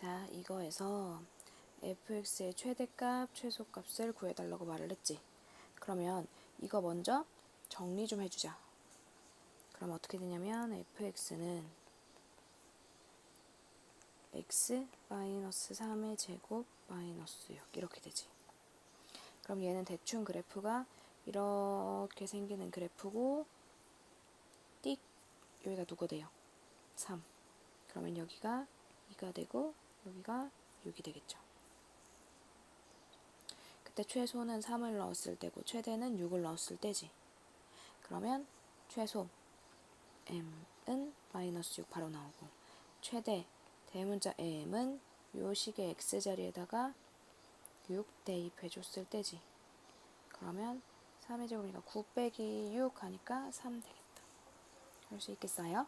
자, 이거에서 fx의 최대값, 최소값을 구해달라고 말을 했지. 그러면 이거 먼저 정리 좀 해주자. 그럼 어떻게 되냐면 fx는 x 마이너스 3의 제곱 마이너스 6 이렇게 되지. 그럼 얘는 대충 그래프가 이렇게 생기는 그래프고 띡 여기가 누가 돼요? 3. 그러면 여기가 2가 되고 여기가 6이 되겠죠. 그때 최소는 3을 넣었을 때고 최대는 6을 넣었을 때지. 그러면 최소 m은 마이너스 6 바로 나오고 최대 대문자 m은 요 식의 x자리에다가 6 대입해 줬을 때지. 그러면 3의 제곱이니까 9 빼기 6 하니까 3 되겠다. 할 수 있겠어요?